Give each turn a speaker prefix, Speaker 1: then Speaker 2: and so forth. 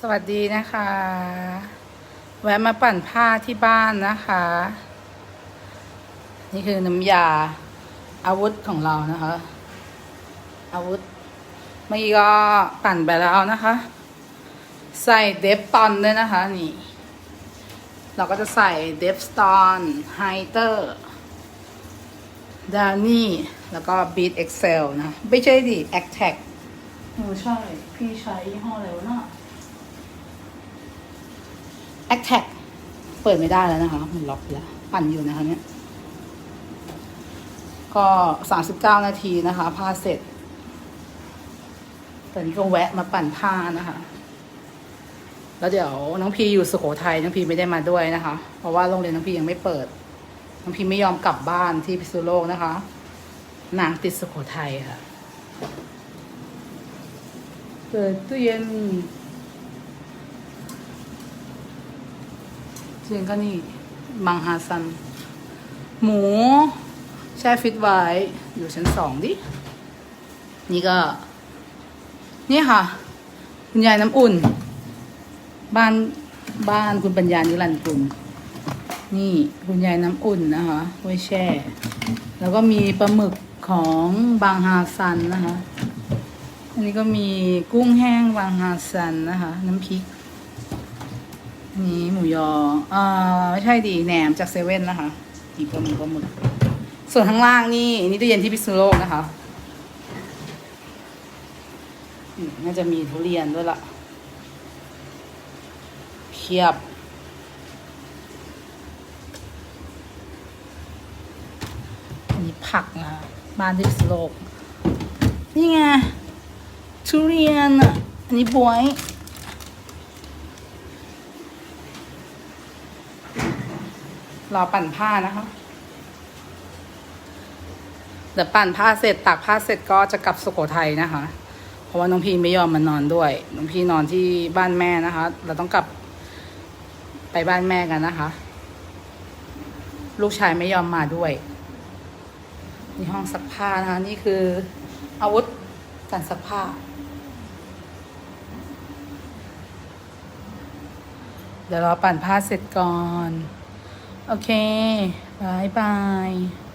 Speaker 1: สวัสดีนะคะ แวะมาปั่นผ้าที่บ้านนะคะ นี่คือน้ำยาอาวุธของเรานะคะ อาวุธเมื่อกี้ก็ปั่นไปแล้วนะคะ ใส่เดฟตอนด้วยนะคะนี่ เราก็จะใส่เดฟสตอนไฮเตอร์ดานี่แล้วก็บีทเอ็กเซลนะ ไม่ใช่ดิแอคแท็กเออใช่ พี่ใช้ยี่ห้ออะไรวะเนาะ แอคแท็กเปิดไม่ได้แล้วนะคะ มันล็อกแล้ว ปั่นอยู่นะคะเนี่ย ก็สามสิบเก้านาทีนะคะผ้าเสร็จตอนนี้ก็แวะมาปั่นผ้านะคะ แล้วเดี๋ยวน้องพีอยู่สุโขทัยน้องพีไม่ได้มาด้วยนะคะ เพราะว่าโรงเรียนน้องพียังไม่เปิด น้องพีไม่ยอมกลับบ้านที่พิษณุโลกนะคะ นางติดสุโขทัยค่ะ เปิดตู้เย็น เสียงก็นี่มังฮาซัน หมู แช่ฟิตไว้ อยู่ชั้นสองดิ นี่ก็ นี่ค่ะ คุณยายน้ำอุ่น บ้านบ้านคุณปัญญานิรันดร์กุลนี่คุณยายน้ำอุ่นนะคะไว้แช่ แล้วก็มีปลาหมึกของบางฮาซันนะคะ อันนี้ก็มีกุ้งแห้งบางฮาซันนะคะ น้ำพริก นี่หมูยออ่าไม่ใช่ดิแหนมจากเซเว่นนะคะอีกปลาหมึกปลาหมึกส่วนข้างล่างนี่นี่ตู้เย็นที่พิษณุโลกนะคะอืมน่าจะมีทุเรียนด้วยละเพียบ อันนี้ผักนะบ้านที่พิษณุโลก นี่ไงทุเรียนอะอันนี้บวย รอปั่นผ้านะคะ เดี๋ยวปั่นผ้าเสร็จตากผ้าเสร็จก็จะกลับสุโขทัยนะคะ เพราะว่าน้องพีไม่ยอมมานอนด้วย น้องพีนอนที่บ้านแม่นะคะ เราต้องกลับไปบ้านแม่กันนะคะ ลูกชายไม่ยอมมาด้วย นี่ห้องซักผ้านะคะ นี่คืออาวุธการซักผ้าเดี๋ยวเรอปั่นผ้าเสร็จก่อน โอเคบายบาย